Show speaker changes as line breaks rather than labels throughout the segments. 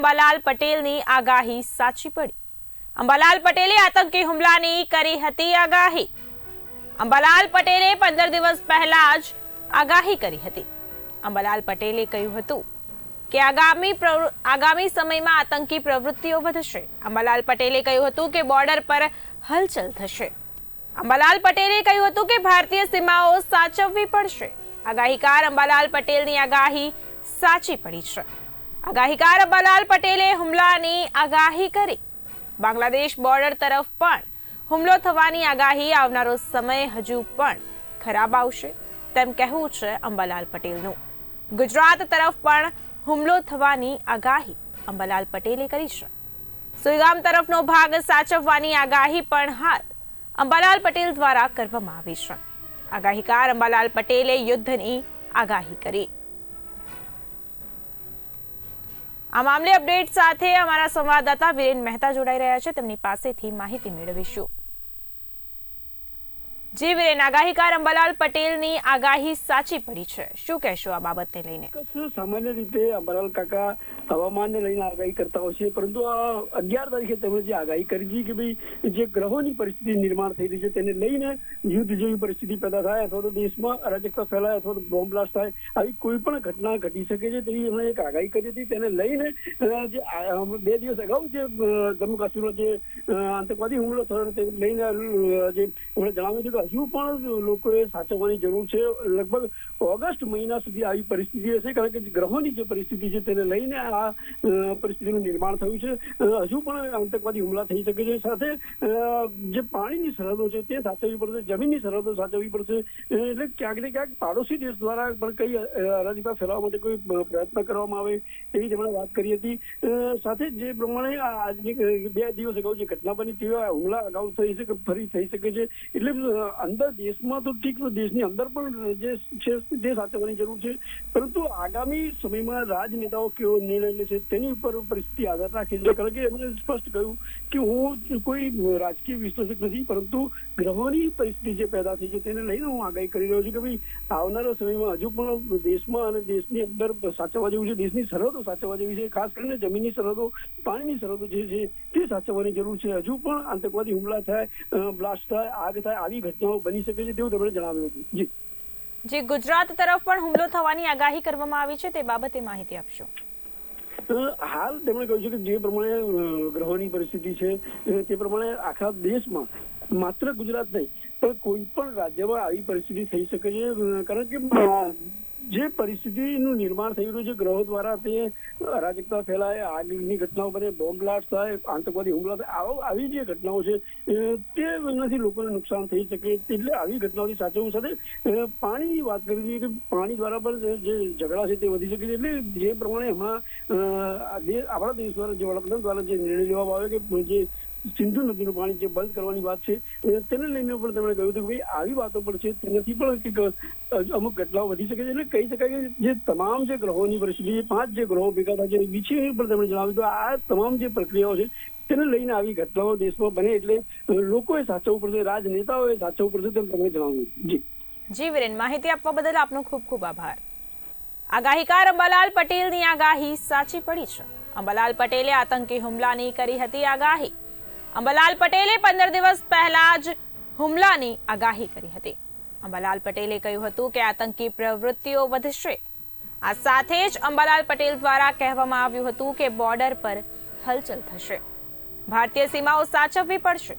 અંબાલાલ પટેલની આગાહી સાચી પડી. અંબાલાલ પટેલે આતંકી હુમલાની કરી હતી આગાહી. અંબાલાલ પટેલે પંદર દિવસ પહેલા જ આગાહી કરી હતી. અંબાલાલ પટેલે કહ્યું હતું કે આગામી આગામી સમયમાં આતંકી પ્રવૃત્તિઓ વધશે. અંબાલાલ પટેલે કહ્યું હતું કે બોર્ડર પર હલચલ થશે. અંબાલાલ પટેલે કહ્યું હતું કે ભારતીય સીમાઓ સાચવવી પડશે. આગાહીકાર અંબાલાલ પટેલની આગાહી સાચી પડી છે. આગાહીકાર અંબાલાલ પટેલે હુમલાની આગાહી કરી. બાંગ્લાદેશ બોર્ડર તરફ પણ હુમલો થવાની આગાહી આવનારો સમય હજુ પણ ખરાબ આવશે, તેમ કહેવું છે અંબાલાલ પટેલનું. ગુજરાત તરફ પણ હુમલો થવાની આગાહી અંબાલાલ પટેલે કરી છે. સુઈગામ તરફનો ભાગ સાચવવાની આગાહી પણ હાલ અંબાલાલ પટેલ દ્વારા કરવામાં આવી છે. આગાહીકાર અંબાલાલ પટેલે યુદ્ધની આગાહી કરી. આ મામલે અપડેટ સાથે અમારા સંવાદદાતા વિરેન મહેતા જોડાઈ રહ્યા છે. તેમની પાસેથી માહિતી મેળવીશું. જી વિરેન આગાહીકાર અંબાલાલ પટેલની આગાહી સાચી પડી છે. શું કહેશો આ બાબતને લઈને?
સામાન્ય રીતે અંબાલાલ કાકા હવામાનને લઈને આગાહી કરતા હોય છે, પરંતુ આ અગિયાર તારીખે તેમણે જે આગાહી કરી હતી કે ભાઈ જે ગ્રહોની પરિસ્થિતિ નિર્માણ થઈ રહી છે, તેને લઈને યુદ્ધ જેવી પરિસ્થિતિ પેદા થાય અથવા તો દેશમાં અરાજકતા ફેલાય અથવા તો બોમ્બ બ્લાસ્ટ થાય, આવી કોઈ પણ ઘટના ઘટી શકે છે તેવી એમણે એક આગાહી કરી હતી. તેને લઈને જે બે દિવસ અગાઉ જે જમ્મુ કાશ્મીરમાં જે આતંકવાદી હુમલો થયો તે લઈને જે એમણે જણાવ્યું હતું કે હજુ પણ લોકોએ સાચવવાની જરૂર છે. લગભગ ઓગસ્ટ મહિના સુધી આવી પરિસ્થિતિ હશે, કારણ કે ગ્રહોની જે પરિસ્થિતિ છે તેને લઈને આ પરિસ્થિતિનું નિર્માણ થયું છે. હજુ પણ આતંકવાદી હુમલા થઈ શકે છે. સાથે જે પાણીની સરહદો છે તે સાચવવી પડશે, જમીનની સરહદો સાચવવી પડશે. એટલે ક્યાંક ને ક્યાંક પાડોશી દેશ દ્વારા પણ કઈ અરાજકતા ફેલાવવા માટે કોઈ પ્રયત્ન કરવામાં આવે એવી તેમણે વાત કરી હતી. સાથે જ પ્રમાણે આજની બે દિવસ અગાઉ જે ઘટના બની તેવા હુમલા અગાઉ થઈ શકે, ફરી થઈ શકે છે. એટલે અંદર દેશમાં તો ઠીક દેશની અંદર પણ જે છે, તે સાચવવાની જરૂર છે. પરંતુ આગામી સમયમાં રાજનેતાઓ કેવો નિર્ણય લે તેની ઉપર પરિસ્થિતિ આધાર રાખે છે. કારણ કે એમણે સ્પષ્ટ કહ્યું કે હું કોઈ રાજકીય વિશ્લેષક નથી, પરંતુ ગ્રહોની પરિસ્થિતિ જે પેદા થઈ છે તેને લઈને હું આગાહી કરી રહ્યો છું કે ભાઈ, આવનારા સમયમાં હજુ પણ દેશમાં અને દેશની અંદર સાચવવા જેવું છે, દેશની સરહદો સાચવવા જેવી છે, ખાસ કરીને જમીનની સરહદો, પાણીની સરહદો જે છે તે સાચવવાની જરૂર છે. હજુ પણ આતંકવાદી હુમલા થાય બ્લાસ્ટ થાય, આગ થાય, આવી ઘટનાઓ બની શકે છે તેવું તેમણે જણાવ્યું હતું. જી.
જે ગુજરાત તરફ પણ હુમલો થવાની આગાહી કરવામાં આવી છે તે બાબતે માહિતી આપશો.
હાલ તેમણે કહ્યું છે કે જે પ્રમાણે ગ્રહોની પરિસ્થિતિ છે તે પ્રમાણે આખા દેશમાં માત્ર ગુજરાત નહીં પણ કોઈ પણ રાજ્યમાં આવી પરિસ્થિતિ થઈ શકે છે કારણ કે જે પરિસ્થિતિનું નિર્માણ થઈ રહ્યું છે, ગ્રહો દ્વારા તે અરાજકતા ફેલાય, આગની ઘટનાઓ બને, બોમ્બ થાય, આતંકવાદી હુમલા થાય, આવો, આવી જે ઘટનાઓ છે તે નથી લોકોને નુકસાન થઈ શકે. એટલે આવી ઘટનાઓથી સાચવવું સાથે પાણીની વાત કરી હતી કે પાણી દ્વારા પણ જે- ઝઘડા છે તે વધી શકે છે. એટલે જે પ્રમાણે હમણાં આપણા દેશ દ્વારા, જે વડાપ્રધાન દ્વારા જે નિર્ણય લેવામાં આવ્યો કે જે સિંધુ નદીનું પાણી જે બંધ કરવાની વાત છે તેને લઈને પણ તેમણે કહ્યું હતું કે ભાઈ, આવી વાતો પણ છે, તેનાથી પણ અમુક ઘટનાઓ વધી શકે છે. એટલે કહી શકાય કે જે તમામ જે ગ્રહોની પરિસ્થિતિ પાંચ જે ગ્રહો ભેગા થાય છે વિશે પણ તેમણે જણાવ્યું હતું. આ તમામ જે પ્રક્રિયાઓ છે, તેને લઈને આવી ઘટનાઓ દેશમાં બને એટલે લોકોએ સાચવવું પડશે, રાજનેતાઓએ સાચવવું પડશે તેમ તેમણે જણાવ્યું જી.
જી વિરેન, માહિતી આપવા બદલ આપનો ખૂબ ખૂબ આભાર. આગાહીકાર અંબાલાલ પટેલની આગાહી સાચી પડી છે. અંબાલાલ પટેલે આતંકી હુમલાની કરી હતી આગાહી. અંબાલાલ પટેલે પંદર દિવસ પહેલા જ હુમલાની આગાહી કરી હતી. અંબાલાલ પટેલે કહ્યું હતું કે આતંકી પ્રવૃત્તિઓ વધશે. આ સાથે જ અંબાલાલ પટેલ દ્વારા કહેવામાં આવ્યું હતું કે બોર્ડર પર હલચલ થશે. ભારતીય સીમાઓ સાચવવી પડશે.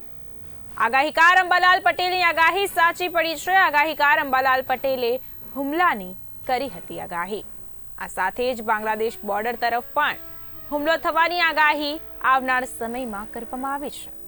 આગાહીકાર અંબાલાલ પટેલની આગાહી સાચી પડી છે. આગાહીકાર અંબાલાલ પટેલે હુમલાની કરી હતી આગાહી. આ સાથે જ બાંગ્લાદેશ બોર્ડર તરફ પણ હુમલો થવાની આગાહી આવનાર સમયમાં કરવામાં આવી છે.